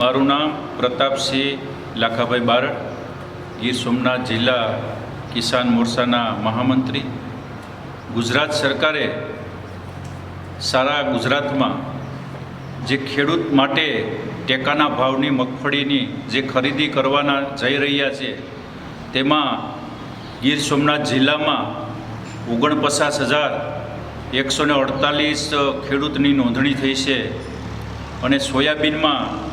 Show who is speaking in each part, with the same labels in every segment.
Speaker 1: મારું નામ પ્રતાપસિંહ લાખાભાઈ બારડ, ગીર સોમનાથ જિલ્લા કિસાન મોરચાના મહામંત્રી. ગુજરાત સરકારે સારા ગુજરાતમાં જે ખેડૂત માટે ટેકાના ભાવની મગફળીની જે ખરીદી કરવાના જઈ રહ્યા છે, તેમાં ગીર સોમનાથ જિલ્લામાં ઓગણપચાસ હજાર એકસો અડતાલીસ ખેડૂતની નોંધણી થઈ છે અને સોયાબીનમાં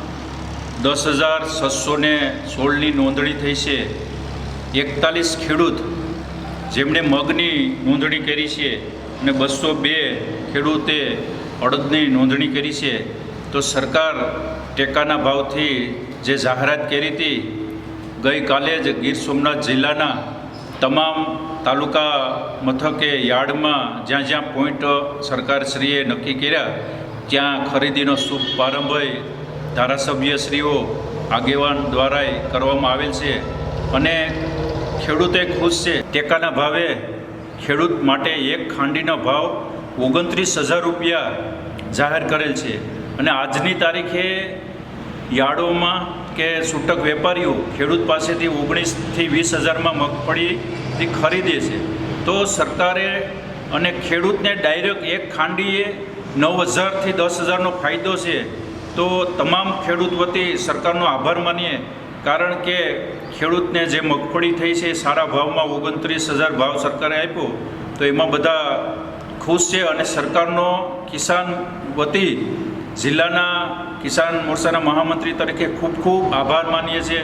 Speaker 1: દસ હજાર છસો ને સોળની નોંધણી થઈ છે. એકતાલીસ ખેડૂત જેમણે મગની નોંધણી કરી છે અને બસો બે ખેડૂતે અડદની નોંધણી કરી છે. તો સરકાર ટેકાના ભાવથી જે જાહેરાત કરી હતી, ગઈકાલે જ ગીર સોમનાથ જિલ્લાના તમામ તાલુકા મથકે યાર્ડમાં જ્યાં જ્યાં પોઈન્ટ સરકારશ્રીએ નક્કી કર્યા, ત્યાં ખરીદીનો શુભ પ્રારંભ ધારાસભ્યશ્રીઓ આગેવાન દ્વારા કરવામાં આવેલ છે અને ખેડૂતે ખુશ છે. ટેકાના ભાવે ખેડૂત માટે એક ખાંડીનો ભાવ ઓગણત્રીસ હજાર રૂપિયા જાહેર કરેલ છે. અને આજની તારીખે યાર્ડોમાં કે છૂટક વેપારીઓ ખેડૂત પાસેથી ઓગણીસથી વીસ હજારમાં મગફળીથી ખરીદે છે. તો સરકારે અને ખેડૂતને ડાયરેક્ટ એક ખાંડીએ નવ હજારથી દસ હજારનો ફાયદો છે. તો તમામ ખેડૂત વતી સરકારનો આભાર માનીએ. કારણ કે ખેડૂતને જે મગફળી થઈ છે એ સારા ભાવમાં ઓગણત્રીસ હજાર ભાવ સરકારે આપ્યો, તો એમાં બધા ખુશ છે અને સરકારનો કિસાન વતી જિલ્લાના કિસાન મોરચાના મહામંત્રી તરીકે ખૂબ ખૂબ આભાર માનીએ છીએ.